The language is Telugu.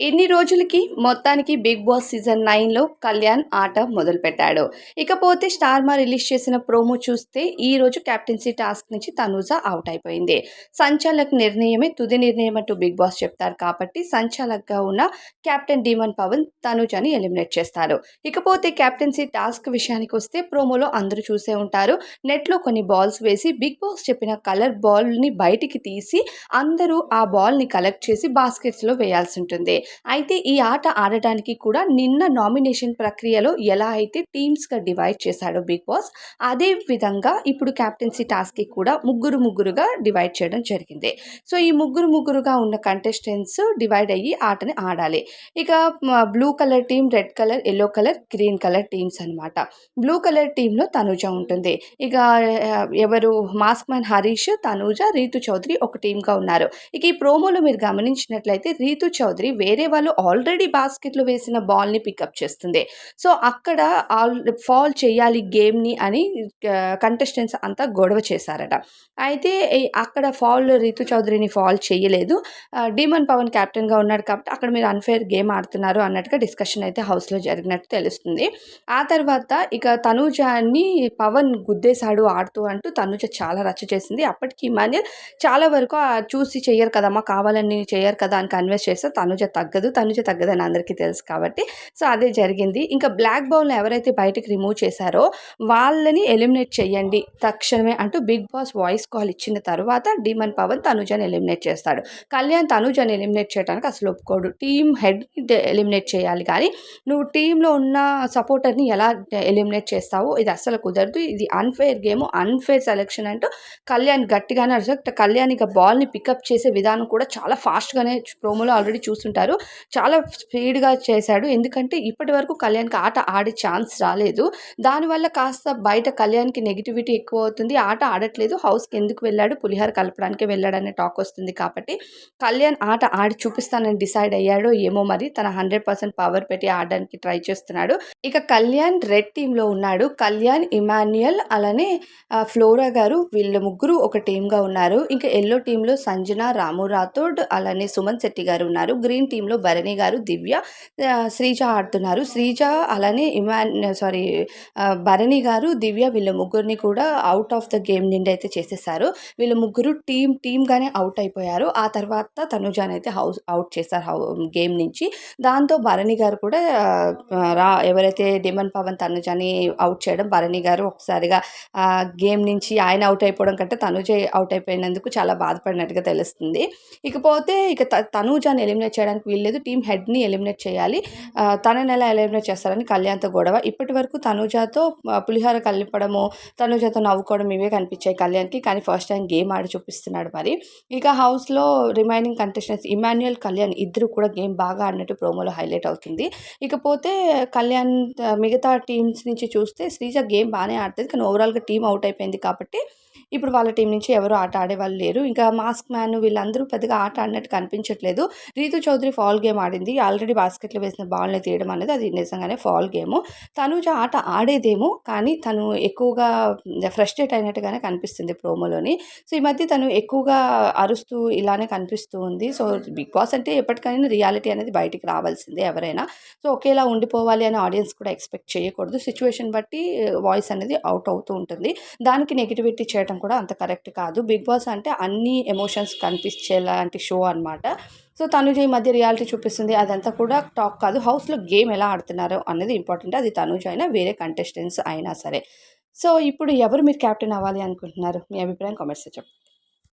ఇన్ని రోజులకి? మొత్తానికి బిగ్ బాస్ సీజన్ నైన్లో కళ్యాణ్ ఆట మొదలుపెట్టాడు. ఇకపోతే స్టార్మా రిలీజ్ చేసిన ప్రోమో చూస్తే ఈ రోజు కెప్టెన్సీ టాస్క్ నుంచి తనూజ అవుట్ అయిపోయింది. సంచాలక్ నిర్ణయమే తుది నిర్ణయం అంటూ బిగ్ బాస్ చెప్తారు కాబట్టి సంచాలక్గా ఉన్న కెప్టెన్ డీమన్ పవన్ తనూజని ఎలిమినేట్ చేస్తారు. ఇకపోతే కెప్టెన్సీ టాస్క్ విషయానికి వస్తే ప్రోమోలో అందరూ చూసే ఉంటారు. నెట్లో కొన్ని బాల్స్ వేసి బిగ్ బాస్ చెప్పిన కలర్ బాల్ని బయటికి తీసి అందరూ ఆ బాల్ని కలెక్ట్ చేసి బాస్కెట్స్లో వేయాల్సి ఉంటుంది. అయితే ఈ ఆట ఆడటానికి కూడా నిన్న నామినేషన్ ప్రక్రియలో ఎలా అయితే టీమ్స్గా డివైడ్ చేశాడో బిగ్ బాస్ అదే విధంగా ఇప్పుడు క్యాప్టెన్సీ టాస్క్కి కూడా ముగ్గురు ముగ్గురుగా డివైడ్ చేయడం జరిగింది. సో ఈ ముగ్గురు ముగ్గురుగా ఉన్న కంటెస్టెంట్స్ డివైడ్ అయ్యి ఆటని ఆడాలి. ఇక blue colour team red colour yellow colour green colour teams అనమాట బ్లూ కలర్ టీంలో తనుజ ఉంటుంది. ఇక ఎవరు? మాస్క్ మ్యాన్ హరీష్ తనుజ రీతు చౌదరి ఒక టీంగా ఉన్నారు. ఇక ఈ ప్రోమోలో మీరు గమనించినట్లయితే రీతు చౌదరి వేరే వాళ్ళు ఆల్రెడీ బాస్కెట్లో వేసిన బాల్ని పికప్ చేస్తుంది. సో అక్కడ ఆల్ ఫాల్ చేయాలి గేమ్ని అని కంటెస్టెంట్స్ అంతా గొడవ చేశారట. అయితే అక్కడ ఫాల్ రితు చౌదరిని ఫాల్ చేయలేదు. డీమన్ పవన్ కెప్టెన్గా ఉన్నాడు కాబట్టి అక్కడ మీరు అన్ఫేర్ గేమ్ ఆడుతున్నారు అన్నట్టుగా డిస్కషన్ అయితే హౌస్లో జరిగినట్టు తెలుస్తుంది. ఆ తర్వాత ఇక తనూజాన్ని పవన్ గుద్దేశాడు ఆడుతూ అంటూ తనూజ చాలా రచ్చ చేసింది. అప్పటికి ఇమాన్యుల్ చాలా వరకు చూసి చెయ్యరు కదమ్మా కావాలని చెయ్యరు కదా అని కన్వెన్స్ చేస్తే తనుజ తగ్గదు తనుజ తగ్గదని అందరికీ తెలుసు కాబట్టి. సో అదే జరిగింది. ఇంకా బ్లాక్ బౌల్ని ఎవరైతే బయటకు రిమూవ్ చేశారో వాళ్ళని ఎలిమినేట్ చేయండి తక్షణమే అంటూ బిగ్ బాస్ వాయిస్ కాల్ ఇచ్చిన తర్వాత డీమన్ పవన్ తనుజని ఎలిమినేట్ చేస్తాడు. కళ్యాణ్ తనుజని ఎలిమినేట్ చేయడానికి అసలు ఒప్పుకోడు. టీమ్ హెడ్ ఎలిమినేట్ చేయాలి కానీ నువ్వు టీంలో ఉన్న సపోర్టర్ని ఎలా ఎలిమినేట్ చేస్తావో ఇది అసలు కుదరదు. ఇది అన్ఫేర్ గేమ్ అన్ఫేర్ సెలెక్షన్ అంటూ కళ్యాణ్ గట్టిగానే అరిచాడు. కళ్యాణ్ ఇక బాల్ని పికప్ చేసే విధానం కూడా చాలా ఫాస్ట్గానే ప్రోమోలో ఆల్రెడీ చూస్తుంటారు చాలా స్పీడ్గా చేశాడు. ఎందుకంటే ఇప్పటి వరకు కళ్యాణ్కి ఆట ఆడే ఛాన్స్ రాలేదు. దానివల్ల కాస్త బయట కళ్యాణ్కి నెగిటివిటీ ఎక్కువ అవుతుంది ఆట ఆడట్లేదు. హౌస్కి ఎందుకు వెళ్ళాడు? పులిహార కలపడానికి వెళ్ళాడనే టాక్ వస్తుంది కాబట్టి కళ్యాణ్ ఆట ఆడి చూపిస్తానని డిసైడ్ అయ్యాడో ఏమో మరి. తన హండ్రెడ్ పర్సెంట్ పవర్ పెట్టి ఆడడానికి ట్రై చేస్తున్నాడు. ఇక కళ్యాణ్ రెడ్ టీంలో ఉన్నాడు. కళ్యాణ్ ఇమాన్యుయల్ అలానే ఫ్లోరా గారు వీళ్ళ ముగ్గురు ఒక టీమ్గా ఉన్నారు. ఇంకా ఎల్లో టీంలో సంజన రాము రాథోడ్ అలానే సుమన్ శెట్టి గారు ఉన్నారు. గ్రీన్ టీంలో భరణి గారు దివ్య శ్రీజ ఆడుతున్నారు. శ్రీజ అలానే ఇమాన్ సారీ భరణి గారు దివ్య వీళ్ళ ముగ్గురిని కూడా అవుట్ ఆఫ్ ద గేమ్ నుండి అయితే చేసేసారు. వీళ్ళ ముగ్గురు టీం టీమ్గానే అవుట్ అయిపోయారు. ఆ తర్వాత తనుజాన్ అయితే హౌస్ అవుట్ చేశారు హౌ గేమ్ నుంచి. దాంతో భరణి గారు కూడా రా ఎవరైతే డిమన్ పవన్ తనుజాని అవుట్ చేయడం భరణి గారు ఒకసారిగా గేమ్ నుంచి ఆయన అవుట్ అయిపోవడం కంటే తనుజ అవుట్ అయిపోయినందుకు చాలా బాధపడినట్టుగా తెలుస్తుంది. ఇకపోతే ఇక త తనూజాని ఎలిమినేట్ చేయడానికి వీల్లేదు. టీం హెడ్ని ఎలిమినేట్ చేయాలి. తనని ఎలా ఎలిమినేట్ చేస్తారని కళ్యాణ్తో గొడవ. ఇప్పటి వరకు తనుజాతో పులిహార పులిహోర కలిపడము తనుజాతో నవ్వుకోవడం ఇవే కనిపించాయి కళ్యాణ్కి. కానీ ఫస్ట్ టైం గేమ్ ఆడి చూపిస్తున్నాడు మరి. ఇక హౌస్లో రిమైనింగ్ కంటెస్టెంట్స్ ఇమాన్యుయల్ కళ్యాణ్ ఇద్దరు కూడా గేమ్ బాగా ఆడినట్టు ప్రోమోలో హైలైట్ అవుతుంది. ఇకపోతే కళ్యాణ్ మిగతా టీమ్స్ నుంచి చూస్తే శ్రీజ గేమ్ బాగానే ఆడుతుంది. కానీ ఓవరాల్గా టీం అవుట్ అయిపోయింది కాబట్టి ఇప్పుడు వాళ్ళ టీం నుంచి ఎవరు ఆట ఆడేవాళ్ళు లేరు. ఇంకా మాస్క్ మ్యాన్ వీళ్ళందరూ పెద్దగా ఆట ఆడినట్టు కనిపించట్లేదు. రీతు చౌదరి ఫాల్ గేమ్ ఆడింది. ఆల్రెడీ బాస్కెట్లో వేసిన బాల్ని తీయడం అనేది అది నిజంగానే ఫాల్ గేమ్. తనుజ ఆట ఆడేదేమో కానీ తను ఎక్కువగా ఫ్రస్ట్రేట్ అయినట్టుగానే కనిపిస్తుంది ప్రోమోలోని. సో ఈ మధ్య తను ఎక్కువగా అరుస్తూ ఇలానే కనిపిస్తూ ఉంది. సో బిగ్ బాస్ అంటే ఎప్పటికైనా రియాలిటీ అనేది బయటికి రావాల్సిందే ఎవరైనా. సో ఒకేలా ఉండిపోవాలి అని ఆడియన్స్ కూడా ఎక్స్పెక్ట్ చేయకూడదు. సిచ్యువేషన్ బట్టి వాయిస్ అనేది అవుట్ అవుతూ ఉంటుంది. దానికి నెగిటివిటీ చేయడం కూడా అంత కరెక్ట్ కాదు. బిగ్ బాస్ అంటే అన్ని ఎమోషన్స్ కనిపించేలాంటి షో అనమాట సో తనుజ ఈ మధ్య రియాలిటీ చూపిస్తుంది. అదంతా కూడా టాక్ కాదు. హౌస్లో గేమ్ ఎలా ఆడుతున్నారో అనేది ఇంపార్టెంట్. అది తనుజ అయినా వేరే కంటెస్టెంట్స్ అయినా సరే. సో ఇప్పుడు ఎవరు మీరు క్యాప్టెన్ అవ్వాలి అనుకుంటున్నారు? మీ అభిప్రాయం కామెంట్స్ చెప్పండి